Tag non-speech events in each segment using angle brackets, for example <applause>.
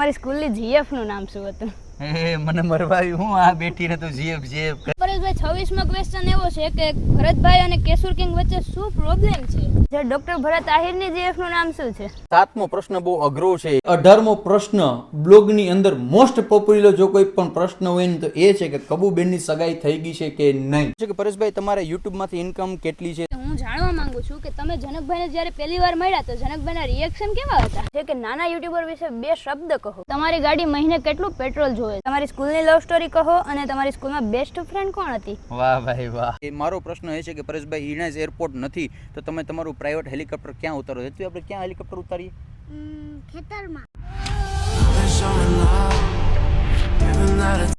તમારી સ્કૂલની જીએફનું નામ શું હતું? એ મને મરવાવી હું આ બેઠીને તું જીએફ જીએફ પરેશભાઈ છવ્વીસમો ક્વેશ્ચન એવો છે કે ભરતભાઈ અને કેશુર કિંગ વચ્ચે શું પ્રોબ્લેમ છે? જે ડોક્ટર ભરત આહિરની જીએફનું નામ શું છે? સાતમો પ્રશ્ન બહુ અઘરો છે. અઢારમો પ્રશ્ન બ્લોગની અંદર મોસ્ટ પોપ્યુલર જો કોઈ પણ પ્રશ્ન હોય ને તો એ છે કે કબુબેનની સગાઈ થઈ ગઈ છે કે નહીં? છે કે પરેશભાઈ તમારે યુટ્યુબમાંથી ઇન્કમ કેટલી છે? હું જાણવા માંગુ છું કે તમે જનકભાઈને જ્યારે પહેલી વાર મળ્યા તો જનકભાઈના રિએક્શન કેવા હતા? છે કે નાના યુટ્યુબર વિશે બે શબ્દ કહો. તમારી ગાડી મહિને કેટલું પેટ્રોલ જોવે તમારી સ્કૂલની લવ સ્ટોરી કહો અને તમારી સ્કૂલમાં બેસ્ટ ફ્રેન્ડ કોણ હતી? વાહ ભાઈ વાહ. એ મારો પ્રશ્ન એ છે કે પરેશભાઈ ઈણાજ એરપોર્ટ નથી તો તમે તમારું પ્રાઇવેટ હેલિકોપ્ટર ક્યાં ઉતારો? જેથી આપણે ક્યાં હેલિકોપ્ટર ઉતારીએ?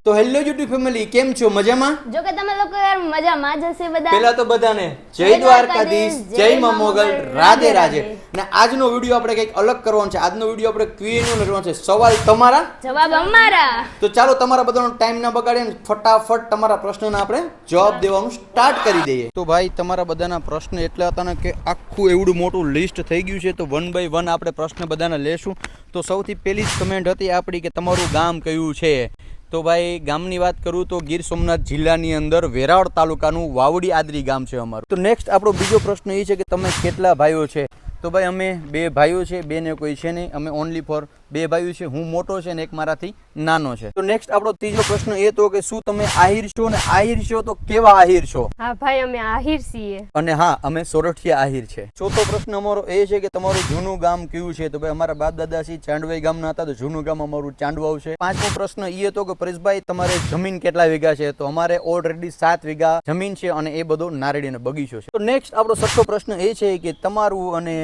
તો હેલો યુટ્યુબ ફેમિલી કેમ છો? મજામાં? જો કે તમે લોકો યાર મજામાં જ હશે બધા. પહેલા તો બધાને જય દ્વારકાધીશ જય મા મોગલ રાધે રાધે ને આજનો વીડિયો આપણે કંઈક અલગ કરવાનો છે. આજનો વીડિયો આપણે ક્વીએનો લેવાનો છે. સવાલ તમારા? જવાબ અમારા. તો ચાલો તમારા બધાનો ટાઈમ ના બગાડીએ ને ફટાફટ તમારા પ્રશ્નોના આપણે જવાબ દેવાનું સ્ટાર્ટ કરી દઈએ. તો ભાઈ તમારા બધાના પ્રશ્ન એટલા હતા ને કે આખું એવડું મોટું લિસ્ટ થઈ ગયું છે. તો વન બાય વન આપણે પ્રશ્ન બધાને લેશું. તો સૌથી પહેલી જ કમેન્ટ હતી આપણી કે તમારું ગામ કયું છે? તો ભાઈ, ગામની વાત કરું તો ગીર સોમનાથ જિલ્લાની અંદર વેરાવળ તાલુકાનું વાવડી આદરી ગામ છે અમારું. તો નેક્સ્ટ આપણો બીજો પ્રશ્ન એ છે કે તમે કેટલા ભાઈઓ છે? તો ભાઈ, અમે બે ભાઈઓ છે બે ને કોઈ છે નહીં. અમે ઓનલી ફોર બે ભાઈઓ છે હું મોટો છે ને એક મારાથી નાનો છે. તો નેક્સ્ટ આપણો ત્રીજો પ્રશ્ન એ તો કે શું તમે આહિર છો ને આહિર છો તો કેવા આહિર છો? હા ભાઈ અમે આહિર છીએ. અને હા અમે સોરઠિયા આહિર છે. ચોથો પ્રશ્ન અમારો એ છે કે તમારું જૂનું ગામ કયું છે? તો ભાઈ અમારા બાપ દાદા છે ગામ ગામના હતા તો જૂનું ગામ અમારું ચાંડવાવ છે. પાંચમો પ્રશ્ન એ હતો કે પરેશભાઈ તમારે જમીન કેટલા વીઘા છે? તો અમારે ઓલરેડી સાત વીઘા જમીન છે અને એ બધો નારળીનો બગીચો છે. તો નેક્સ્ટ આપણો સત્તો પ્રશ્ન એ છે કે તમારું અને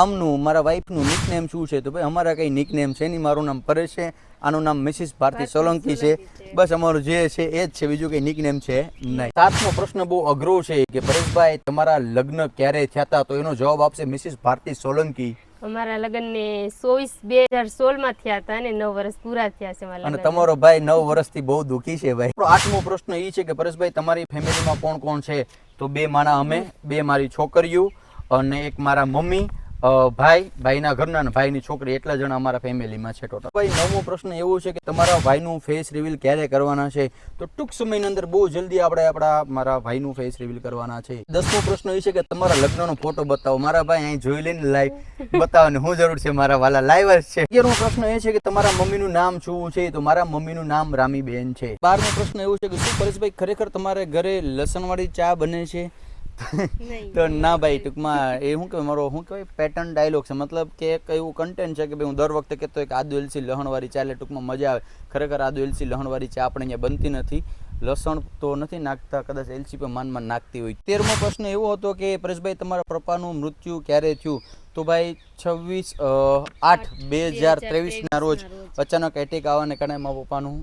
આમનું મારા વાઈફનું નિકનેમ શું છે? તો ભાઈ અમારા કંઈ નિકનેમ છે નહીં? મારું નામ પરેશ છે. આનું નામ મિસિસ ભારતી સોલંકી છે. બસ અમારું જે છે એ જ છે. બીજું કંઈ નિકનેમ છે નહીં. સાતમો પ્રશ્ન બહુ અઘરો છે કે પરેશભાઈ તમારા લગ્ન ક્યારે થયા હતા તો એનો જવાબ આપશે મિસિસ ભારતી સોલંકી. અમારા લગ્નને ચોવીસ બે હજાર સોળમાં થયા હતા અને નવ વર્ષ પૂરા થયા છે અને તમારો ભાઈ નવ વર્ષથી બહુ દુખી છે ભાઈ. આઠમો પ્રશ્ન એ છે કે પરેશભાઈ તમારી ફેમિલીમાં કોણ કોણ છે? તો બે માણા અમે બે મારી છોકરીઓ અને એક મારા મમ્મી. ભાઈ, ભાઈના ઘરના ભાઈની છોકરી એટલા જણા અમારા ફેમિલીમાં છે ટોટલ ભાઈ, નવો પ્રશ્ન એવો છે કે તમારા ભાઈનું ફેસ રિવીલ ક્યારે કરવાના છે? તો ટૂંક સમયની અંદર બહુ જલ્દી આપણે આપણા મારા ભાઈનું ફેસ રિવીલ કરવાના છે. દસમો પ્રશ્ન એ છે કે તમારા લગ્નનો ફોટો બતાવો. મારા ભાઈ અહીં જોઈ લઈને લાઈવ બતાવવાની હું જરૂર છે મારા વાલા લાઈવ છે. અગિયારમો પ્રશ્ન એ છે કે તમારા મમ્મીનું નામ શું છે? તો મારા મમ્મીનું નામ રામીબેન છે. બારમો પ્રશ્ન એવો છે કે શું પરેશભાઈ ખરેખર તમારે ઘરે લસણવાળી ચા બને છે? તો ના ભાઈ ટૂંકમાં એ શું કહેવાય મારો શું કહેવાય પેટર્ન ડાયલોગ છે. મતલબ કે એક એવું કન્ટેન્ટ છે કે ભાઈ હું દર વખતે કહેતો કે આદુ એલસી લહણવાળી ચા એટલે ટૂંકમાં મજા આવે. ખરેખર આદુ એલસી લહણવાળી ચા આપણે અહીંયા બનતી નથી. લસણ તો નથી નાખતા કદાચ એલસી પર માનમાં નાખતી હોય. તેરમો પ્રશ્ન એવો હતો કે પરેશભાઈ તમારા પપ્પાનું મૃત્યુ ક્યારે થયું? તો ભાઈ છવ્વીસ આઠ બે હજાર ત્રેવીસના રોજ અચાનક એટેક આવવાને કારણે મારા પપ્પાનું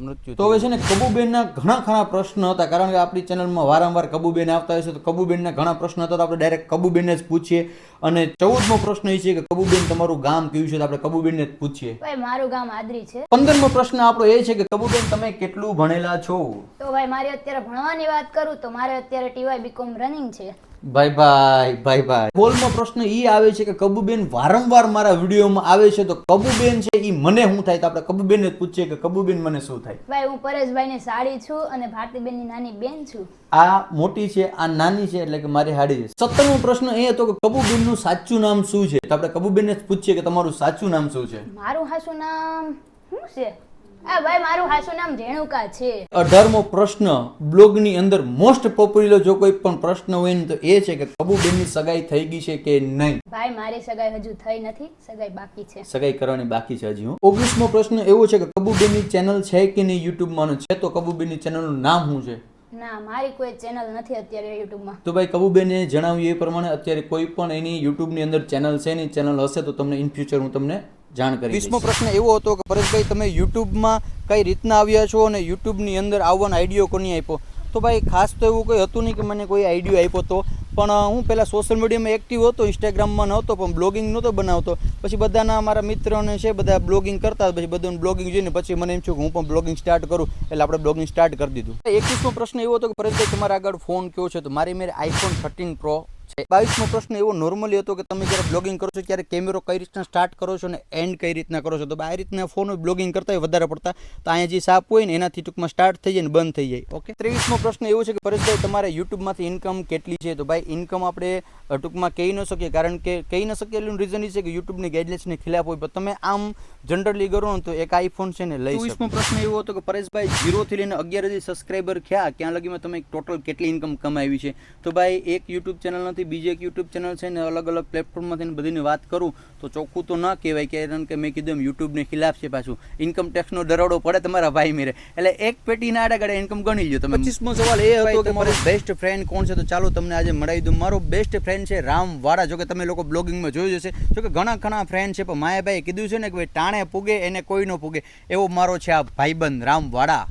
મૃત્યુ તો હવે છે ને કબુબેનના ઘણા ખરા પ્રશ્ન હતા. કારણ કે આપણી ચેનલમાં વારંવાર કબુબેન આવતા હોય છે તો કબુબેનના ઘણા પ્રશ્ન હતા. તો આપણે ડાયરેક્ટ કબુબેનને જ પૂછીએ. અને ચૌદમો પ્રશ્ન એ છે કે કબુબેન તમારું ગામ કયું છે? તો આપણે કબુબેનને જ પૂછીએ. ભાઈ મારું ગામ આદરી છે. પંદરમો પ્રશ્ન આપણો એ છે કે કબુબેન તમે કેટલું ભણેલા છો? તો ભાઈ મારી અત્યારે ભણવાની વાત કરું તો મારે અત્યારે ટીવાય બીકોમ રનિંગ છે. ભાઈ ભાઈ ભાઈ ભાઈ બોલમો પ્રશ્ન એ આવે છે કે કબુબેન વારંવાર મારા વિડીયોમાં આવે છે તો કબુબેન છે એ મને શું થાય? તો આપણે કબુબેનને જ પૂછીએ કે કબુબેન મને શું થાય? ભાઈ હું પરેશભાઈની સાડી છું અને ભારતીબેનની નાની બેન છું. આ મોટી છે આ નાની છે એટલે કે મારી હાડી છે. સત્તરમો પ્રશ્ન એ હતો કે કબુબેનનું સાચું નામ શું છે? તો આપણે કબુબેનને જ પૂછીએ કે તમારું સાચું નામ શું છે? મારું સાચું નામ શું છે? આ ભાઈ મારું હાસું નામ રેણુકા છે. અઢારમો પ્રશ્ન. બ્લોગની અંદર મોસ્ટ પોપ્યુલર જો કોઈ પણ પ્રશ્ન હોય ને તો એ છે કે કબુબેનની સગાઈ થઈ ગઈ છે કે નહીં? ભાઈ મારી સગાઈ હજુ થઈ નથી સગાઈ બાકી છે. સગાઈ કરવાની બાકી છે હજી હું. ઓગણીસમો પ્રશ્ન એવો છે કે કબુબેનની ચેનલ છે કે નહીં યુટ્યુબમાં છે તો કબુબેનની ચેનલનું નામ શું છે? ના મારી કોઈ ચેનલ નથી અત્યારે યુટ્યુબમાં. તો ભાઈ કબુબેને જણાવ્યું એ પ્રમાણે અત્યારે કોઈ પણ એની યુટ્યુબની અંદર ચેનલ છે એની ચેનલ હશે તો તમને ઇન ફ્યુચર હું તમને જાણ કરી વીસમો પ્રશ્ન એવો હતો કે પરેશભાઈ તમે યુટ્યુબમાં કઈ રીતના આવ્યા છો અને યુટ્યુબની અંદર આવવાનો આઈડિયો કોની આપ્યો? તો ભાઈ ખાસ તો એવું કંઈ હતું નહીં કે મને કોઈ આઈડિયો આપ્યો હતો પણ હું પહેલાં સોશિયલ મીડિયામાં એક્ટિવ હતો ઇન્સ્ટાગ્રામમાં નહોતો પણ બ્લોગિંગ નહોતો બનાવતો. પછી બધાના મારા મિત્રોને છે બધા બ્લોગિંગ કરતા પછી બધું બ્લોગિંગ જોઈને પછી મને એમ છું કે હું પણ બ્લોગિંગ સ્ટાર્ટ કરું એટલે આપણે બ્લોગિંગ સ્ટાર્ટ કરી દીધું. એકવીસમો પ્રશ્ન એવો હતો કે પરેશભાઈ તમારા આગળ ફોન કયો છે? તો મારી મેરે આઈફોન થર્ટીન પ્રો છે. બાવીસમો પ્રશ્ન એવો નોર્મલી હતો કે તમે જ્યારે બ્લોગિંગ કરો છો ત્યારે કેમેરો કઈ રીતના સ્ટાર્ટ કરો છો અને એન્ડ કઈ રીતના કરો છો? તો આ રીતના ફોન બ્લોગિંગ કરતા હોય વધારે પડતા, તો અહીંયા જે સાપ હોય ને, એનાથી ટૂંકમાં સ્ટાર્ટ થઈ જાય ને બંધ થઈ જાય. ઓકે ત્રેવીસમો પ્રશ્ન એવો છે કે પરેશભાઈ, તમારે યુટ્યુબમાંથી ઇન્કમ કેટલી છે? તો ભાઈ ઇન્કમ આપણે ટૂંકમાં કહી ન શકીએ, કારણ કે કહી ન શકીએ એનું રીઝન એ છે કે યુટ્યુબની ગાઈડલાઇન્સની ખિલાફ હોય. પણ તમે આમ જનરલી કરો ને તો એક આઈફોન છે ને લઈ શકો. પ્રશ્ન એવો હતો કે પરેશભાઈ જીરોથી લઈને અગિયાર હજી સબસ્ક્રાઈબર થયા, ક્યાં લગીમાં તમે ટોટલ કેટલી ઇન્કમ કમાવી છે? તો ભાઈ, એક યુટ્યુબ ચેનલ નથી બીજી એક યુટ્યુબ ચેનલ છે ને અલગ અલગ પ્લેટફોર્મમાંથી બધીની વાત કરું તો ચોખ્ખું તો ન કહેવાય કે કારણ કે મેં કીધું એમ યુટ્યુબને ખિલાફ છે પાછું. ઇન્કમ ટેક્સનો દરોડો પડે તમારા ભાઈ મેરે. એટલે એક પેટીના આડા ગાડે ઇન્કમ ગણી લ્યો તમે. પચીસમો સવાલ એ હતો કે મારો બેસ્ટ ફ્રેન્ડ કોણ છે? તો ચાલો તમને આજે મળાવી દઉં. મારો બેસ્ટ ફ્રેન્ડ છે રામ વાળા જો કે તમે લોકો બ્લોગિંગમાં જોયું જશે જો કે ઘણા ઘણા ફ્રેન્ડ છે પણ માયાભાઈ કીધું છે ને કે ભાઈ ટાણે પૂગે એને કોઈ ન પૂગે. એવો મારો છે આ ભાઈબંધ રામ વાડા.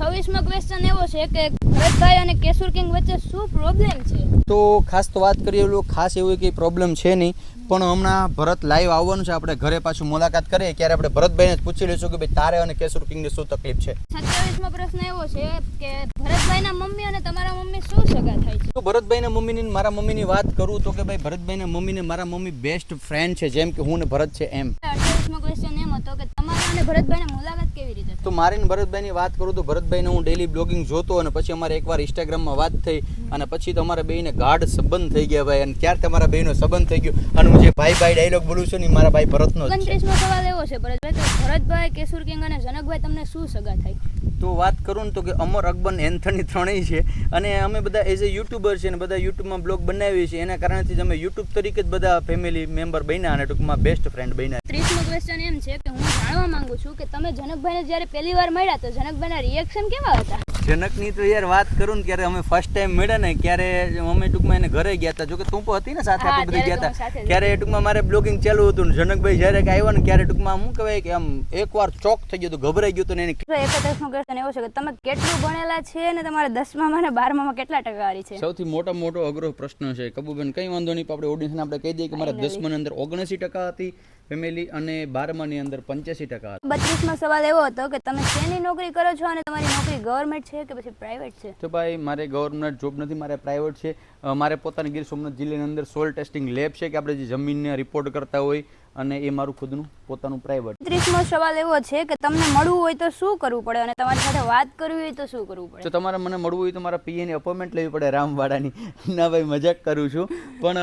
છવ્વીસમો ક્વેશ્ચન એવો છે કે ભરતભાઈ અને કેશુર કિંગ વચ્ચે શું પ્રોબ્લેમ છે? તો ખાસ તો વાત કરીએ એવું ખાસ એવું કંઈ પ્રોબ્લેમ છે નહીં. પણ હમણાં ભરત લાઈવ આવવાનું છે. આપણે ઘરે પાછું મુલાકાત કરીએ. ત્યારે આપણે ભરતભાઈને પૂછી લઈશું કે ભાઈ તારે અને કેશુર કિંગની શું તકલીફ છે? સત્યાવીસમો પ્રશ્ન એવો છે કે ભરતભાઈના મમ્મી અને તમારા મમ્મી શું સગા થાય છે? તો ભરતભાઈના મમ્મીની મારા મમ્મીની વાત કરું તો કે ભાઈ ભરતભાઈના મમ્મીને મારા મમ્મી બેસ્ટ ફ્રેન્ડ છે. જેમ કે હું ને ભરત છે એમ. અઠ્યાવીસમો ક્વેશ્ચન એમ હતો કે તમારા અને ભરતભાઈની મુલાકાત કેવી રીતે તો મારી ને ભરતભાઈની વાત કરું તો ભરતભાઈને હું ડેલી બ્લોગિંગ જોતો અને પછી અમારે એકવાર ઇન્સ્ટાગ્રામમાં વાત થઈ અને પછી તો અમારા બેયને ગાઢ સંબંધ થઈ ગયા ભાઈ અને ત્યારે તમારા બેયનો સંબંધ થઈ ગયો અને હું જે ભાઈ ભાઈ ડાયલોગ બોલું છું ને મારા ભાઈ ભરતનો જ છે. ઓગણત્રીસમો સવાલ એવો છે ભરતભાઈ કે ભરતભાઈ કેશુર કિંગ અને જનકભાઈ તમને શું સગા થાય તો વાત કરું ને તો કે અમર અકબર એન્થની ત્રણેય છે. અને અમે બધા એઝ એ યુટ્યુબર છે અને બધા યુટ્યુબમાં બ્લોગ બનાવીએ છીએ. એના કારણથી અમે યુટ્યુબ તરીકે જ બધા ફેમિલી મેમ્બર બન્યા અને ટૂંકમાં બેસ્ટ ફ્રેન્ડ બન્યા. ત્રીસમો ક્વેશ્ચન એમ છે કે હું જાણવા માંગુ છું કે તમે જનકભાઈને જ્યારે પહેલી વાર મળ્યા તો જનકભાઈના રિએક્શન કેવા હતા? જનકની તો યાર વાત કરું ને ત્યારે અમે ફર્સ્ટ ટાઈમ મળ્યા ને ત્યારે અમે ટૂંકમાં એને ઘરે ગયા હતા. જોકે તું પણ હતી ને સાથે આપણે બધી ત્યારે ગયા હતા. ત્યારે ટૂંકમાં મારે બ્લોગિંગ ચાલુ હતું ને જનકભાઈ જ્યારે આવ્યો આવ્યા ને ત્યારે ટૂંકમાં શું કહેવાય કે આમ એકવાર ચોક થઈ ગયો તો ગભરાઈ ગયો તો ને એને એકત્રીસમો ક્વેશ્ચન એવો છે કે તમે કેટલું ભણેલા છે અને તમારા દસમામાં અને બારમામાં કેટલા ટકાવારી છે? સૌથી મોટા મોટો અઘરો પ્રશ્ન છે. કબુબેન કઈ વાંધો નહીં પણ આપણે ઓડિશન આપણે કહી દઈએ કે મારા. દસમાની અંદર ઓગણસી ટકા હતી ફેમિલી અને બારમાની અંદર પંચ્યાસી ટકા હતા. બત્રીસમો સવાલ એવો હતો કે તમે શેની નોકરી કરો છો અને તમારી નોકરી ગવર્મેન્ટ છે કે પછી પ્રાઇવેટ છે? તો ભાઈ મારે ગવર્મેન્ટ જોબ નથી મારે પ્રાઇવેટ છે. મારે પોતાની ગીર સોમનાથ જિલ્લાની અંદર સોલ ટેસ્ટિંગ લેબ છે કે આપણે જે જમીનને રિપોર્ટ કરતા હોય અને એ મારું ખુદનું પોતાનું પ્રાઇવેટ ત્રીસમો સવાલ એવો છે કે તમને મળવું હોય તો શું કરવું પડે? અને તમારી સાથે વાત કરવી હોય તો શું કરવું પડે? તો તમારે મને મળવું હોય તો મારા પીએની અપોઇન્ટમેન્ટ લેવી પડે રામવાડાની. ના ભાઈ મજાક કરું છું. પણ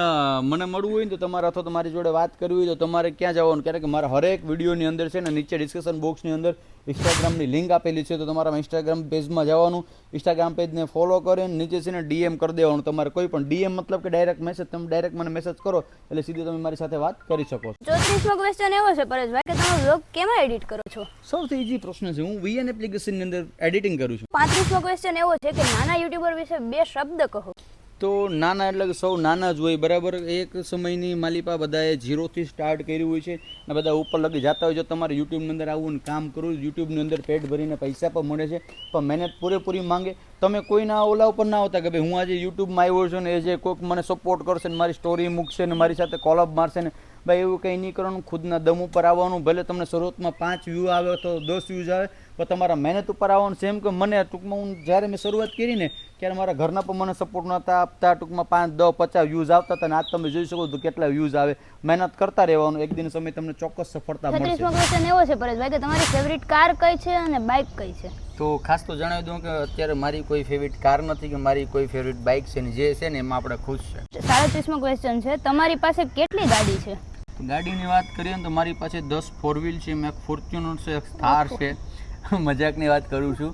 મને મળવું હોય ને તો તમારે અથવા તો મારી જોડે વાત કરવી હોય તો તમારે ક્યાં જવાનું? કારણ કે મારા હરેક વિડીયોની અંદર છે ને નીચે ડિસ્કશન બોક્સની અંદર ઇન્સ્ટાગ્રામની લિંક આપેલી છે તો તમારા ઇન્સ્ટાગ્રામ પેજમાં જવાનું. ઇન્સ્ટાગ્રામ પેજને ફોલો કરીને નીચે છે ને ડીએમ કરી દેવાનું. તમારે કોઈ પણ ડીએમ મતલબ કે ડાયરેક્ટ મેસેજ તમે ડાયરેક્ટ મને મેસેજ કરો એટલે સીધી તમે મારી સાથે વાત કરી શકો છો. ચોત્રીસમો ક્વેશ્ચન એવો છે પરેશભાઈ કે તમે વ્લોગ કેમ એડિટ કરો છો? સૌથી ઈઝી પ્રશ્ન છે હું વીએન એપ્લિકેશનની અંદર એડિટિંગ કરું છું. પાંત્રીસમો ક્વેશ્ચન એવો છે કે નાના યુટ્યુબર વિશે બે શબ્દ કહો. તો નાના એટલે સૌ નાના જ હોય, બરાબર? એક સમયની માલિપા બધાએ ઝીરોથી સ્ટાર્ટ કર્યું હોય છે. અને બધા ઉપર લગી જતા હોય જો તમારે યુટ્યુબની અંદર આવું ને કામ કરવું યુટ્યુબની અંદર પેટ ભરીને પૈસા પણ મળે છે. પણ મહેનત પૂરેપૂરી માંગે. તમે કોઈના ઓલા ઉપર ના આવતા કે ભાઈ, હું આજે યુટ્યુબમાં આવ્યો છું ને એ જે કોઈક મને સપોર્ટ કરશે ને મારી સ્ટોરી મૂકશે ને મારી સાથે કોલઅપ મારશે ને, ભાઈ એવું કંઈ નહીં કરવાનું. ખુદના દમ ઉપર આવવાનું. ભલે તમને શરૂઆતમાં પાંચ વ્યૂ આવે તો દસ વ્યૂઝ આવે. પણ તમારા મહેનત ઉપર આવવાનું છે એમ કે મને ટૂંકમાં હું જ્યારે મેં શરૂઆત કરી ને ત્યારે મારા ઘરના પણ મને સપોર્ટ નહોતા આપતા ટૂંકમાં પાંચ દસ પચાસ વ્યૂઝ આવતા હતા અને આજ તમે જોઈ શકો તો કેટલા વ્યૂઝ આવે. મહેનત કરતા રહેવાનું એક દિન સમય તમને ચોક્કસ સફળતા મળશે. ક્વેશ્ચન એવો છે પરેશભાઈ કે તમારી ફેવરિટ કાર કઈ છે અને બાઇક કઈ છે? તો ખાસ તો જણાવી દઉં કે અત્યારે મારી કોઈ ફેવરિટ કાર નથી કે મારી કોઈ ફેવરિટ બાઇક છે ને જે છે ને એમાં આપણે ખુશ છે. સાડત્રીસમો ક્વેશ્ચન છે તમારી પાસે કેટલી ગાડી છે? ગાડીની વાત કરીએ ને તો મારી પાસે દસ ફોર વ્હીલ છે મેં ફોર્ચ્યુનર છે એક થાર છે. <laughs> મજાકની વાત કરું છું.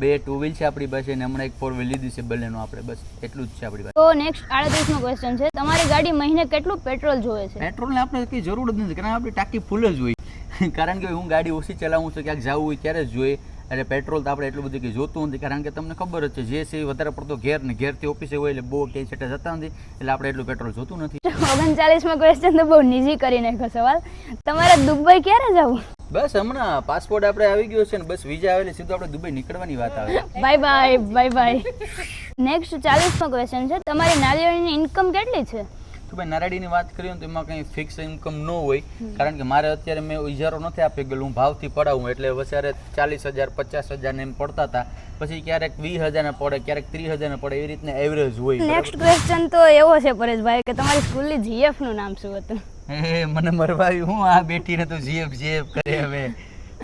બે ટુ વ્હીલ છે આપણી પાસે ને હમણાં એક ફોર વ્હીલ લીધી છે બલેનો આપણે. બસ એટલું જ છે આપણી પાસે. તો નેક્સ્ટ આડત્રીસમો ક્વેશ્ચન છે. તમારી ગાડી મહિને કેટલું પેટ્રોલ જોવે છે? પેટ્રોલને આપણે કંઈ જરૂર જ નથી કારણ કે આપણી ટાંકી ફૂલ જ હોય. <laughs> કારણ કે હું ગાડી ઓછી ચલાવું છું ક્યાંક જવું હોય ત્યારે જ જોઈએ. એટલે પેટ્રોલ તો આપણે એટલું બધું કંઈ જોતું નથી કારણ કે તમને ખબર જ છે જે છે વધારે પડતો ઘેર ને ઘેરથી ઓફિસે હોય એટલે બહુ ક્યાંય છેટે જતા નથી એટલે આપણે એટલું પેટ્રોલ જોતું નથી. ઓગણચાલીસમાં ક્વેશ્ચન તો બહુ નિજી કરી નાખ્યો સવાલ. તમારે દુબઈ ક્યારે જવું? બસ હમણાં પાસપોર્ટ આપણે આવી ગયો છે ને બસ વિઝા આવેલી સીધું આપણે દુબઈ નીકળવાની વાત આવે. Bye bye bye bye next ચાલીસમો question છે તમારી નાળિયેરની ઇન્કમ કેટલી છે? તો ભાઈ નારાડીની વાત કરીએ ને તો એમાં કંઈ ફિક્સ ઇન્કમ ન હોય કારણ કે મારે અત્યારે મેં ઇજારો નથી આપી ગયેલું હું ભાવથી પડાવું એટલે વધારે ચાલીસ હજાર પચાસ હજારને એમ પડતા હતા. પછી ક્યારેક વીસ હજારને પડે ક્યારેક ત્રીસ હજારને પડે એવી રીતના એવરેજ હોય નેક્સ્ટ ક્વેશ્ચન તો એવો છે પરેશભાઈ કે તમારી સ્કૂલની જીએફનું નામ શું હતું? એ મને મરવાયું. હું આ બેઠીને તો જીએફ જીએફ કરે હવે.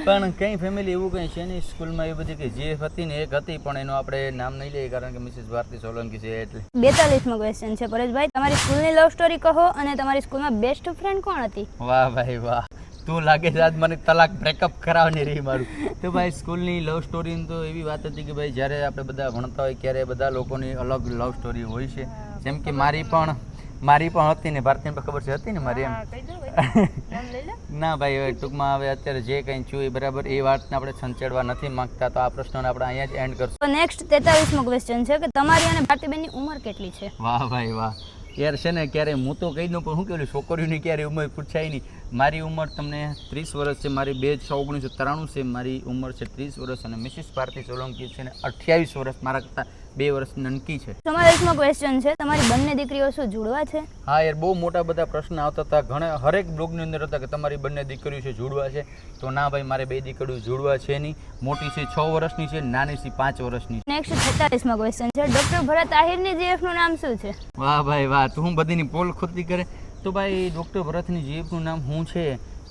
પણ કઈ ફેમિલી એવું કંઈ છે નહીં સ્કૂલમાં એ બધી કે જીએફ હતી ને એક હતી પણ એનું આપણે નામ નહીં લઈએ કારણ કે મિસિસ ભારતી સોલંકી છે એટલે. બેતાલીસમો ક્વેશ્ચન છે. પરેશભાઈ તમારી સ્કૂલની લવ સ્ટોરી કહો અને તમારી સ્કૂલમાં બેસ્ટ ફ્રેન્ડ કોણ હતી? વાહ ભાઈ વાહ. તું લાગે છે આજ મને તલાક બ્રેકઅપ કરાવવાની રહી મારું. તો ભાઈ સ્કૂલની લવ સ્ટોરીની તો એવી વાત હતી કે ભાઈ જ્યારે આપણે બધા ભણતા હોય ત્યારે બધા લોકોની અલગ લવ સ્ટોરી હોય છે. જેમ કે મારી પણ મારી પણ હતી ને ભારતીને પણ ખબર છે હતી ને મારી એમ. હા. <laughs> ના ભાઈ હવે ટૂંકમાં હવે અત્યારે જે કંઈ થયું એ બરાબર એ વાતને આપણે સંચેડવા નથી માંગતા તો આ પ્રશ્નને આપણે અહીંયા જ એન્ડ કરશું. નેક્સ્ટ તેતાલીસમો ક્વેશ્ચન છે કે તમારી અને ભારતીબેનની ઉંમર કેટલી છે? વાહ ભાઈ વાહ. યાર છે ને ક્યારે હું તો કહી દઉં પણ શું કહેલું છોકરીઓની ક્યારે ઉંમર પૂછાય નહીં. મારી ઉંમર તમને ત્રીસ વર્ષ છે મારી બે છ ઓગણીસો ત્રાણું છે મારી ઉંમર છે ત્રીસ વર્ષ અને મિસિસ ભારતી સોલંકી છે અને અઠ્યાવીસ વર્ષ મારા કરતાં બે વર્ષ નનકી છે. ચુમ્માલીસમો ક્વેશ્ચન છે તમારી બંને દીકરીઓ શું જોડવા છે? હા યાર બહુ મોટા બધા પ્રશ્ન આવતા હતા. ઘણા હરેક બ્લોગની અંદર હતા કે તમારી બંને દીકરીઓ છે જોડવા છે. તો ના ભાઈ મારે બે દીકરીઓ જોડવા છે નહીં. મોટી છે છ વર્ષની છે નાની છે પાંચ વર્ષની નેક્સ્ટ છેતાલીસમો ક્વેશ્ચન છે ડોક્ટર ભરત આહિરની જીએફનું નામ શું છે? વાહ ભાઈ વાહ. તું બધીની પોલ ખોદતી કરે? તો ભાઈ ડૉક્ટર ભરતની જીએફનું નામ શું છે?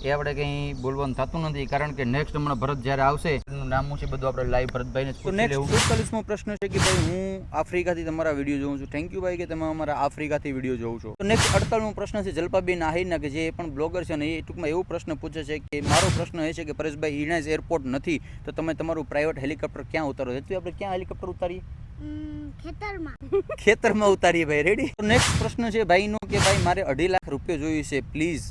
એ આપણે કંઈ બોલવાનું થતું નથી કારણ કે નેક્સ્ટ હમણાં ભરત જ્યારે આવશે એનું નામ શું છે બધું આપણે લાઈવ ભરતભાઈને લેવું. પ્રશ્ન છે કે ભાઈ હું આફ્રિકાથી તમારા વીડિયો જોઉં છું. થેન્ક યુ ભાઈ કે તમે અમારા આફ્રિકાથી વીડિયો જોઉં છો. તો નેક્સ્ટ અડતાલીસમો પ્રશ્ન છે જલપાબેન આહિરના કે જે પણ બ્લોગર છે ને એ ટૂંકમાં એવો પ્રશ્ન પૂછે છે કે મારો પ્રશ્ન એ છે કે પરેશભાઈ ઇનાજ એરપોર્ટ નથી તો તમે તમારું પ્રાઇવેટ હેલિકોપ્ટર ક્યાં ઉતારો છો? આપણે ક્યાં હેલિકોપ્ટર ઉતારીએ? ખેતરમાં. ઉતારીએ ભાઈ રેડી તો નેક્સ્ટ પ્રશ્ન છે ભાઈનો કે ભાઈ મારે અઢી લાખ રૂપિયા જોઈએ છે પ્લીઝ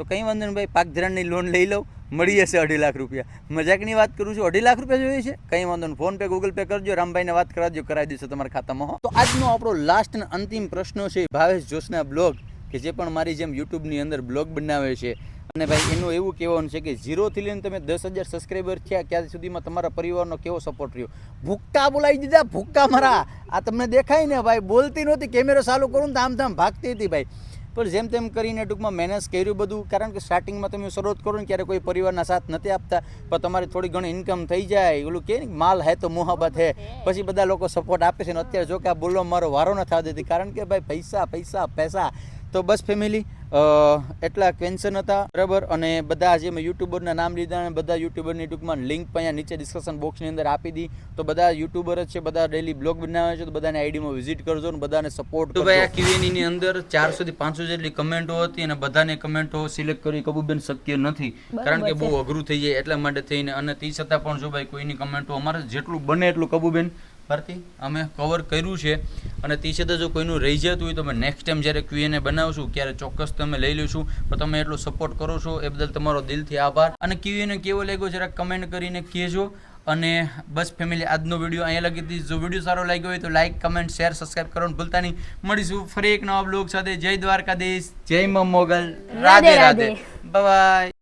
તો કંઈ વાંધો નહીં ભાઈ, પાક ધિરાણની લોન લઈ લઉં, મળી જશે અઢી લાખ રૂપિયા. મજાકની વાત કરું છું, અઢી લાખ રૂપિયા જોઈએ છે? કંઈ વાંધો નહીં, ફોન પે, ગૂગલ પે કરજો, રામભાઈને વાત કરાવજો, કરાવી દેશો તમારા ખાતામાં તો આજનો આપણો લાસ્ટ અને અંતિમ પ્રશ્ન છે ભાવેશ જોશના બ્લોગ કે જે પણ મારી જેમ યુટ્યુબની અંદર બ્લોગ બનાવે છે. અને ભાઈ, એનું એવું કહેવાનું છે કે ઝીરોથી લઈને તમે દસ હજાર સબસ્ક્રાઈબર થયા ક્યાં સુધીમાં તમારા પરિવારનો કેવો સપોર્ટ રહ્યો? ભૂક્કા બોલાવી દીધા, ભૂક્કા મારા. આ તમને દેખાય ને ભાઈ, બોલતી નહોતી કેમેરો ચાલુ કરું ને આમ ધામ ભાગતી હતી ભાઈ. પણ જેમ તેમ કરીને ટૂંકમાં મેનેજ કર્યું બધું કારણ કે સ્ટાર્ટિંગમાં તમે શરૂઆત કરો ને ક્યારે કોઈ પરિવારના સાથ નથી આપતા પણ તમારે થોડી ઘણી ઇન્કમ થઈ જાય ઓલું કે માલ હે તો મોહબત હે. પછી બધા લોકો સપોર્ટ આપે છે ને અત્યારે જો કે આ બોલવા મારો વારો ન થવા દેતી કારણ કે ભાઈ પૈસા પૈસા પૈસા. તો બસ ફેમિલી એટલા ક્વેન્શન હતા બરાબર? અને બધા જે મેં યુટ્યુબરના નામ લીધા અને બધા યુટ્યુબરની ટૂંકમાં લિંક પણ અહીંયા નીચે ડિસ્કશન બોક્સની અંદર આપી દી. તો બધા યુટ્યુબર જ છે બધા ડેલી બ્લોગ બનાવે છે તો બધાને આઈડીમાં વિઝિટ કરજો અને બધાને સપોર્ટ તો ભાઈ આ ક્યુએનઈ અંદર ચારસોથી પાંચસો જેટલી કમેન્ટો હતી અને બધાને કમેન્ટો સિલેક્ટ કરવી કબૂબેન શક્ય નથી. કારણ કે બહુ અઘરું થઈ જાય એટલા માટે થઈને. અને તે છતાં પણ જો ભાઈ કોઈની કમેન્ટો અમારે જેટલું બને એટલું કબૂબેન ભારતી અમે કવર કર્યું છે. અને તે છતાં જો કોઈનું રહી જતું હોય તો અમે નેક્સ્ટ ટાઈમ જ્યારે ક્યુએને બનાવશું ત્યારે ચોક્કસ તમે લઈ લઈશું. પણ તમે એટલો સપોર્ટ કરો છો એ બદલ તમારો દિલથી આભાર. અને ક્યુએને કેવો લાગ્યો જરા કમેન્ટ કરીને કહેજો. અને બસ ફેમિલી આજનો વીડિયો અહીંયા લગી હતી. જો વીડિયો સારો લાગ્યો હોય તો લાઈક કમેન્ટ શેર સબસ્ક્રાઈબ કરવાનું ભૂલતા નહીં. મળીશું ફરી એક નવા બ્લોગ સાથે. જય દ્વારકાધીશ. જય મમ મોગલ. રાધે રાધે. બાય